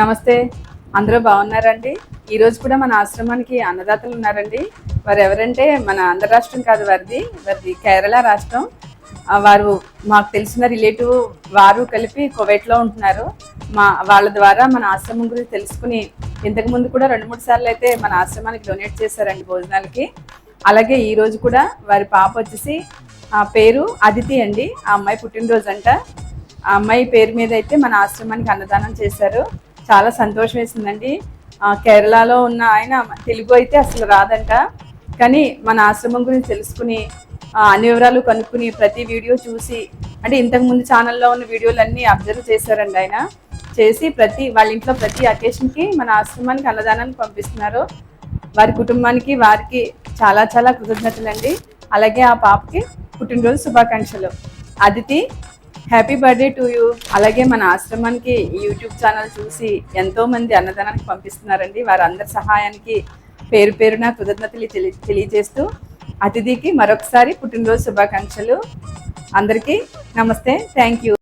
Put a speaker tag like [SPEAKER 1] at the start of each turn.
[SPEAKER 1] నమస్తే. అందరూ బాగున్నారండి? ఈరోజు కూడా మన ఆశ్రమానికి అన్నదాతలు ఉన్నారండి. వారు ఎవరంటే మన ఆంధ్ర రాష్ట్రం కాదు వారిది. వారిది కేరళ రాష్ట్రం. వారు మాకు తెలిసిన రిలేటివ్ వారు కలిపి కువైట్లో ఉంటున్నారు. మా వాళ్ళ ద్వారా మన ఆశ్రమం గురించి తెలుసుకుని ఇంతకుముందు కూడా రెండు మూడు సార్లు అయితే మన ఆశ్రమానికి డొనేట్ చేశారండి భోజనాలకి. అలాగే ఈరోజు కూడా వారి పాప వచ్చేసి ఆ పేరు అదితి అండి. ఆ అమ్మాయి పుట్టినరోజు అంట ఆ అమ్మాయి పేరు మీద అయితే మన ఆశ్రమానికి అన్నదానం చేశారు. చాలా సంతోషం వేసిందండి. కేరళలో ఉన్న ఆయన తెలుగు అయితే అసలు రాదంట. కానీ మన ఆశ్రమం గురించి తెలుసుకుని అన్ని వివరాలు కనుక్కుని ప్రతి వీడియో చూసి అంటే ఇంతకు ముందు ఛానల్లో ఉన్న వీడియోలన్నీ అబ్జర్వ్ చేశారండి ఆయన. చేసి ప్రతి వాళ్ళ ఇంట్లో ప్రతి అకేషన్కి మన ఆశ్రమానికి అన్నదానాన్ని పంపిస్తున్నారు. వారి కుటుంబానికి వారికి చాలా చాలా కృతజ్ఞతలండి. అలాగే ఆ పాపకి పుట్టినరోజు శుభాకాంక్షలు. Aditi happy birthday to you అలాగే మన ఆశ్రమానికి యూట్యూబ్ ఛానల్ చూసి ఎంతో మంది అన్నదానానికి పంపిస్తున్నారండి. వారందరి సహాయానికి పేరు పేరున కృతజ్ఞతలు తెలి తెలియజేస్తూ అతిథికి మరొకసారి పుట్టినరోజు శుభాకాంక్షలు. అందరికీ నమస్తే. Thank you